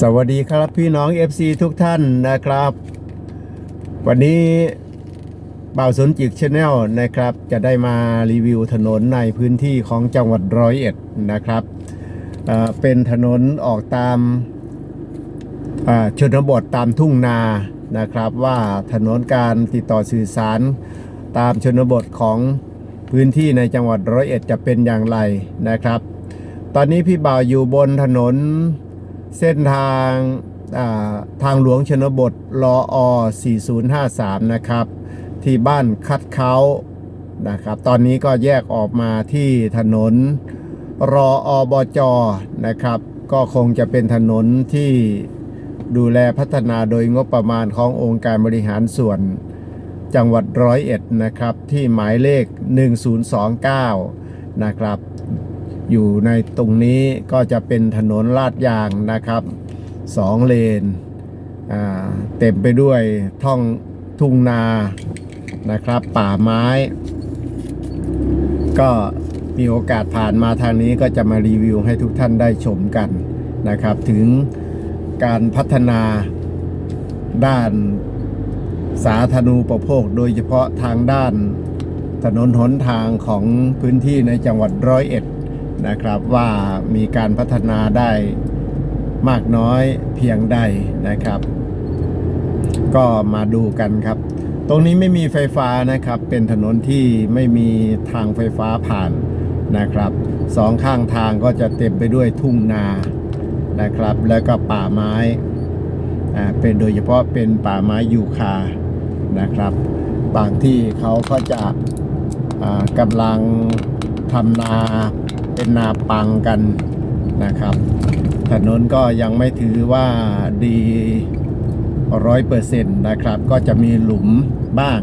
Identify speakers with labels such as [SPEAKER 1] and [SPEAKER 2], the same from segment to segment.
[SPEAKER 1] สวัสดีครับพี่น้อง FC ทุกท่านนะครับ วันนี้บ่าวสนจิกชาแนลนะครับ จะได้มารีวิวถนนในพื้นที่ของจังหวัดร้อยเอ็ดนะครับเเป็นถนนออกตามชนบทตามทุ่งนานะครับ ว่าถนนการติดต่อสื่อสารตามชนบทของพื้นที่ในจังหวัดร้อยเอ็ดจะเป็นอย่างไรนะครับ ตอนนี้พี่บ่าวอยู่บนถนน เส้นทางาทางหลวงชนบทรออ4053 นะครับ ที่บ้านคัดเขานะครับ ตอนนี้ก็แยกออกมาที่ถนนรออบจนะครับ ก็คงจะเป็นถนนที่ดูแลพัฒนาโดยงบประมาณขององค์การบริหารส่วนจังหวัดร้อยเอ็ดนะครับ ที่หมายเลข 1029 นะครับ อยู่ในตรงนี้ก็จะเป็นถนนลาดยางนะครับสองเลนเต็มไปด้วยท่องทุ่งนานะครับ ป่าไม้ ก็มีโอกาสผ่านมาทางนี้ก็จะมารีวิวให้ทุกท่านได้ชมกันนะครับ ถึงการพัฒนาด้านสาธารณูปโภค โดยเฉพาะทางด้านถนนหนทางของพื้นที่ในจังหวัดร้อยเอ็ด นะครับว่ามีการพัฒนาได้มากน้อยเพียงใดนะครับ ก็มาดูกันครับ ตรงนี้ไม่มีไฟฟ้านะครับ เป็นถนนที่ไม่มีทางไฟฟ้าผ่านนะครับสองข้างทางก็จะเต็มไปด้วยทุ่งนานะครับ แล้วก็ป่าไม้อ่าเป็นโดยเฉพาะเป็นป่าไม้ยูคานะครับ บางที่เขาก็จะอ่ากำลังทำนา เป็นนาปังกันนะครับถนนก็ยังไม่ถือว่าดีร้อยเปอร์เซ็นต์นะครับ ก็จะมีหลุมบ้าง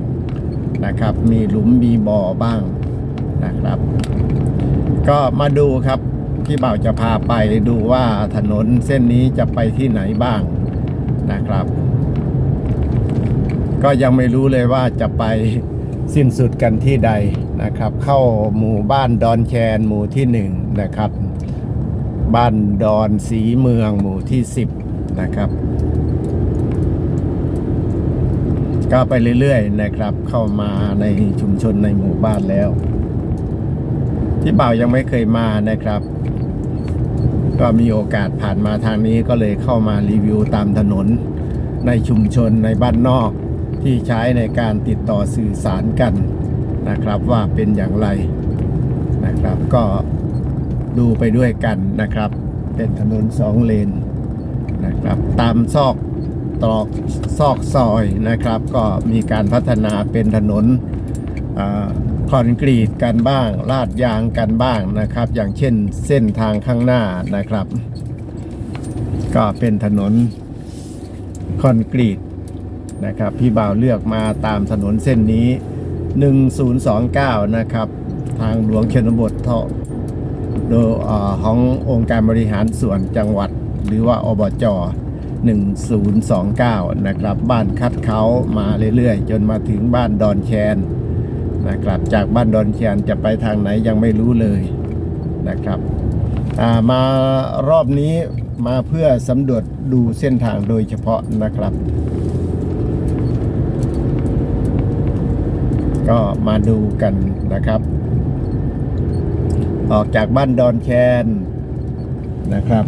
[SPEAKER 1] นะครับ มีหลุมมีบ่อบ้างนะครับ ก็มาดูครับที่บ่าวจะพาไปดูว่าถนนเส้นนี้จะไปที่ไหนบ้างนะครับ ก็ยังไม่รู้เลยว่าจะไป สิ้นสุดกันที่ใดนะครับ เข้าหมู่บ้านดอนแคนหมู่ที่หนึ่งนะครับ บ้านดอนสีเมืองหมู่ที่ 10 นะครับก็ไปเรื่อยๆนะครับ เข้ามาในชุมชนในหมู่บ้านแล้ว ที่เบ่ายังไม่เคยมานะครับ ก็มีโอกาสผ่านมาทางนี้ก็เลยเข้ามารีวิวตามถนนในชุมชนในบ้านนอก ที่ใช้ในการติดต่อสื่อสารกันนะครับว่าเป็นอย่างไรนะครับ ก็ดูไปด้วยกันนะครับ เป็นถนนสองเลนนะครับ ตามซอกตรอกซอกซอยนะครับ ก็มีการพัฒนาเป็นถนนคอนกรีตกันบ้าง ลาดยางกันบ้างนะครับ อย่างเช่นเส้นทางข้างหน้านะครับ ก็เป็นถนนคอนกรีต นะครับพี่บ่าวเลือกมาตามถนนเส้นนี้ 1029 นะครับ ทางหลวงชนบทเทาโดยเอ่อขององค์การบริหารส่วนจังหวัด หรือว่าอบจ1029 นะครับ บ้านคัดเขามาเรื่อยๆ จนมาถึงบ้านดอนแคนนะครับจากบ้านดอนแคนจะไปทางไหนยังไม่รู้เลยนะครับมารอบนี้มาเพื่อสำรวจดูเส้นทางโดยเฉพาะนะครับ ก็มาดูกันนะครับ ออกจากบ้านดอนแคนนะครับ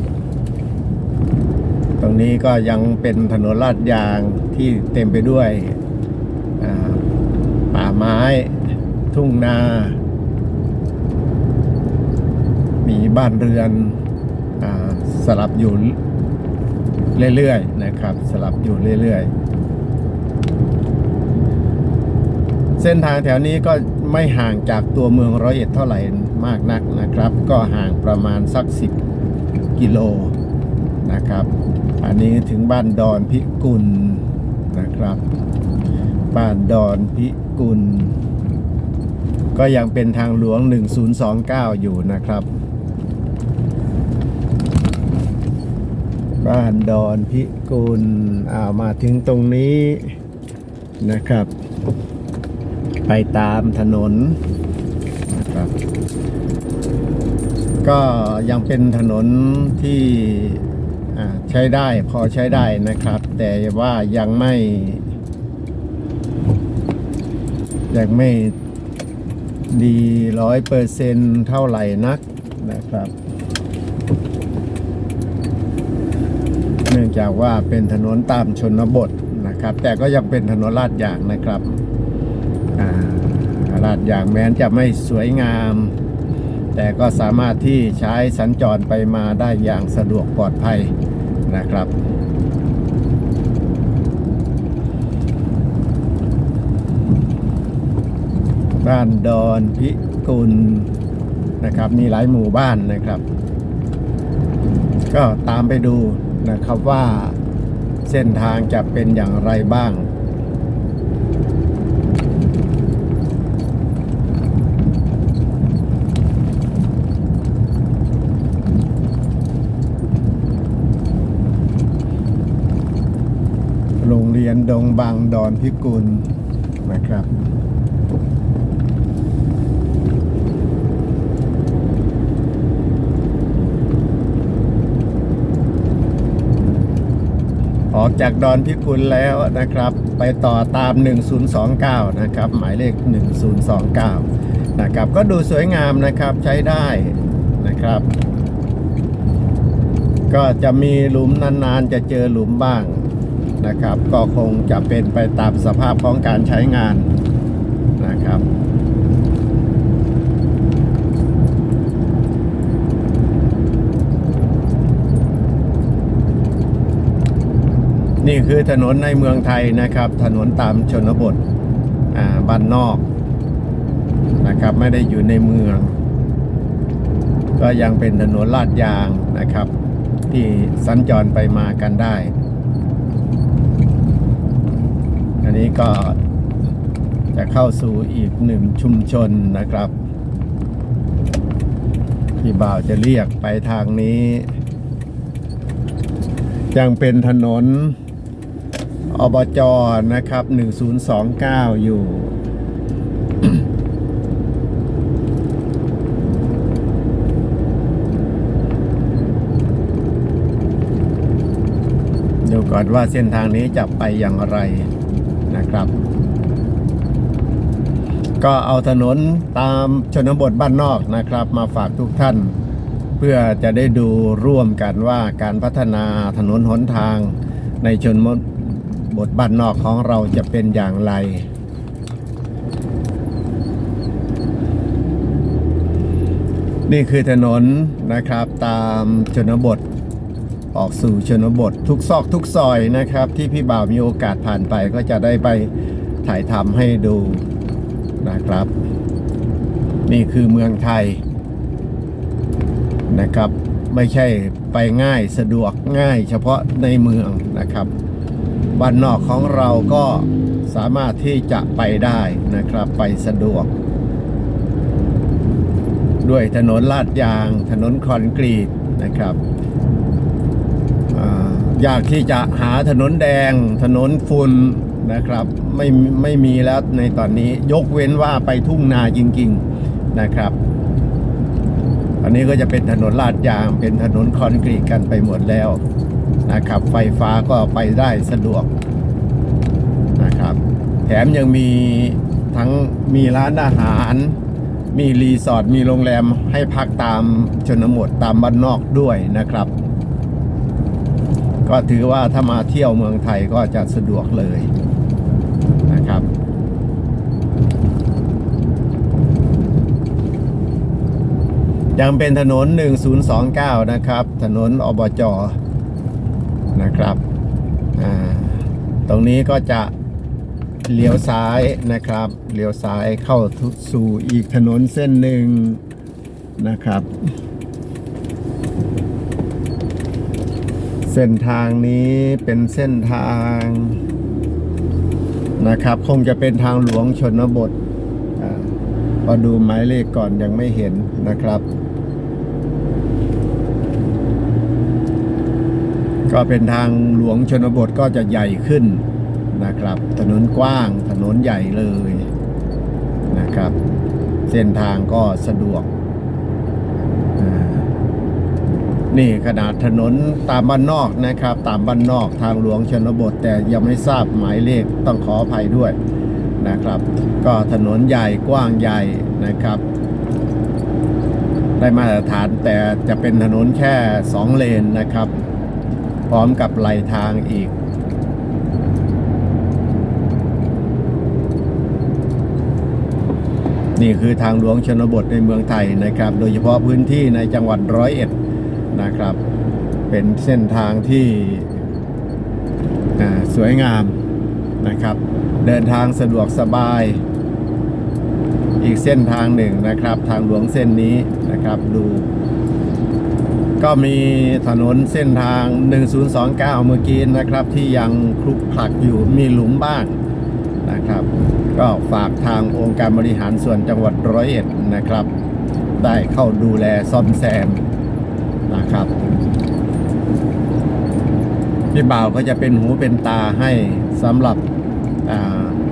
[SPEAKER 1] ตรงนี้ก็ยังเป็นถนนลาดยางที่เต็มไปด้วยป่าไม้ ทุ่งนา มีบ้านเรือนอสลับอยู่เรื่อยๆนะครับ สลับอยู่เรื่อยๆ เส้นทางแถวนี้ก็ไม่ห่างจากตัวเมืองร้อยเอ็ดเท่าไหร่มากนักนะครับ ก็ห่างประมาณสัก 10 กิโลนะครับ อันนี้ถึงบ้านดอนพิกุลนะครับ บ้านดอนพิกุล ก็ยังเป็นทางหลวง 1029 อยู่นะครับ บ้านดอนพิกุลอ่ามาถึงตรงนี้นะครับ ไปตามถนนนะครับก็ยังเป็นถนนที่ใช้ได้พอใช้ได้นะครับ แต่ว่ายังไม่ ยังไม่ดีร้อยเปอร์เซนเท่าไหร่นักนะครับ เนื่องจากว่าเป็นถนนตามชนบทนะครับ แต่ก็ยังเป็นถนนลาดยางนะครับ ลาดยางแม้นจะไม่สวยงาม แต่ก็สามารถที่ใช้สัญจรไปมาได้อย่างสะดวกปลอดภัยนะครับบ้านดอนพิกุลนะครับ มีหลายหมู่บ้านนะครับ ก็ตามไปดูนะครับว่าเส้นทางจะเป็นอย่างไรบ้าง โรง เรียนดงบางดอนพิกุลนะครับออกจากดอนพิกุลแล้วนะครับ ไปต่อตาม 1029 นะครับ หมายเลข 1029 นะครับ ก็ดูสวยงามนะครับใช้ได้นะครับ ก็จะมีหลุมนานๆ จะเจอหลุมบ้าง นะครับ ก็คงจะเป็นไปตามสภาพของการใช้งานนะครับนี่คือถนนในเมืองไทยนะครับ ถนนตามชนบทอ่าบ้านนอกนะครับ ไม่ได้อยู่ในเมือง ก็ยังเป็นถนนลาดยางนะครับ ที่สัญจรไปมากันได้ อันนี้ก็จะเข้าสู่อีกหนึ่งชุมชนนะครับ ที่บ่าวจะเรียกไปทางนี้ ยังเป็นถนนอบจนะครับ 1029 อยู่ดูก่อนว่าเส้นทางนี้จะไปอย่างไร นะครับ ก็เอาถนนตามชนบทบ้านนอกนะครับ มาฝากทุกท่าน เพื่อจะได้ดูร่วมกันว่าการพัฒนาถนนหนทางในชนบทบ้านนอกของเราจะเป็นอย่างไรนี่คือถนนนะครับตามชนบท ออกสู่ชนบททุกซอกทุกซอยนะครับ ที่พี่บ่าวมีโอกาสผ่านไปก็จะได้ไปถ่ายทำให้ดูนะครับ นี่คือเมืองไทยนะครับ ไม่ใช่ไปง่ายสะดวกง่ายเฉพาะในเมืองนะครับบ้านนอกของเราก็สามารถที่จะไปได้นะครับไปสะดวก ด้วยถนนลาดยาง ถนนคอนกรีตนะครับายากที่จะหาถนนแดง ถนนฝุ่นนะครับ ไม่ไม่มีแล้วในตอนนี้ยกเว้นว่าไปทุ่งนาจริง ๆนะครับอันนี้ก็จะเป็นถนนลาดยางเป็นถนนคอนกรีตกันไปหมดแล้วนะครับ ไฟฟ้าก็ไปได้สะดวกนะครับ แถมยังมีทั้งมีร้านอาหาร มีรีสอร์ทมีโรงแรมให้พักตามชนบทตามบ้านนอกด้วยนะครับ ก็ถือว่าถ้ามาเที่ยวเมืองไทยก็จะสะดวกเลยนะครับยังเป็นถนน 1029 นะครับ ถนนอบจนะครับ ตรงนี้ก็จะเลี้ยวซ้ายนะครับ เลี้ยวซ้ายเข้าสู่อีกถนนเส้นหนึ่งนะครับ เส้นทางนี้เป็นเส้นทางนะครับ คงจะเป็นทางหลวงชนบทอาพอดูหมายเลขก่อนยังไม่เห็นนะครับ ก็เป็นทางหลวงชนบทก็จะใหญ่ขึ้นนะครับ ถนนกว้างถนนใหญ่เลยนะครับ เส้นทางก็สะดวกอ่า นี่ขนาดถนนตามบ้านนอกนะครับ ตามบ้านนอกทางหลวงชนบท แต่ยังไม่ทราบหมายเลขต้องขออภัยด้วยนะครับ ก็ถนนใหญ่กว้างใหญ่นะครับ ได้มาตรฐานแต่จะเป็นถนนแค่ 2 เลนนะครับ พร้อมกับไหลทางอีกนี่คือทางหลวงชนบทในเมืองไทยนะครับ โดยเฉพาะพื้นที่ในจังหวัดร้อยเอ็ด นะครับ เป็นเส้นทางที่สวยงามนะครับ เดินทางสะดวกสบาย อีกเส้นทางหนึ่งนะครับ ทางหลวงเส้นนี้นะครับดู ก็มีถนนเส้นทาง 1029 เมื่อกี้นะครับ ที่ยังคลุกคลักอยู่มีหลุมบ้างนะครับ ก็ฝากทางองค์การบริหารส่วนจังหวัดร้อยเอ็ดนะครับ ได้เข้าดูแลซ่อมแซม นะครับ พี่บ่าวก็จะเป็นหูเป็นตาให้สำหรับ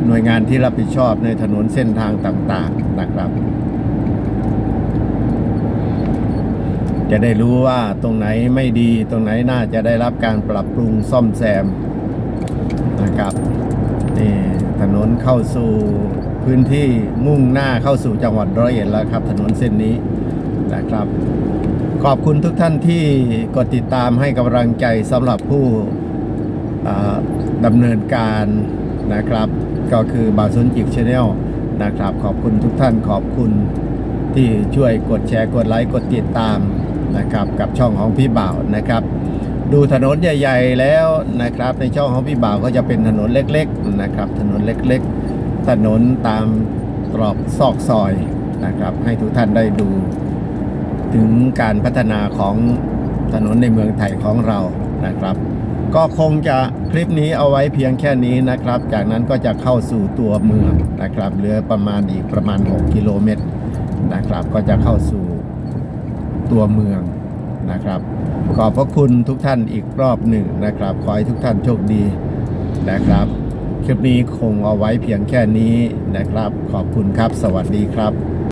[SPEAKER 1] หน่วยงานที่รับผิดชอบในถนนเส้นทางต่างๆนะครับ จะได้รู้ว่าตรงไหนไม่ดีตรงไหนน่าจะได้รับการปรับปรุงซ่อมแซมนะครับนี่ถนนเข้าสู่พื้นที่มุ่งหน้าเข้าสู่จังหวัดร้อยเอ็ดแล้วครับ ถนนเส้นนี้นะครับ ขอบคุณทุกท่านที่กดติดตามให้กำลังใจสำหรับผู้ดำเนินการนะครับ ก็คือบาซุนจิกชาแนลนะครับ ขอบคุณทุกท่านขอบคุณที่ช่วยกดแชร์กดไลค์กดติดตามนะครับ กับช่องของพี่บ่าวนะครับ ดูถนนใหญ่ ๆ แล้วนะครับ ในช่องของพี่บ่าวก็จะเป็นถนนเล็กๆนะครับ ถนนเล็กๆ ถนนตามตรอกซอกซอยนะครับ ให้ทุกท่านได้ดู ถึงการพัฒนาของถนนในเมืองไทยของเรานะครับ ก็คงจะคลิปนี้เอาไว้เพียงแค่นี้นะครับ จากนั้นก็จะเข้าสู่ตัวเมืองนะครับเหลือประมาณอีกประมาณ 6 กิโลเมตรนะครับ ก็จะเข้าสู่ตัวเมืองนะครับ ขอบพระคุณทุกท่านอีกรอบหนึ่งนะครับ ขอให้ทุกท่านโชคดีนะครับ คลิปนี้คงเอาไว้เพียงแค่นี้นะครับ ขอบคุณครับ สวัสดีครับ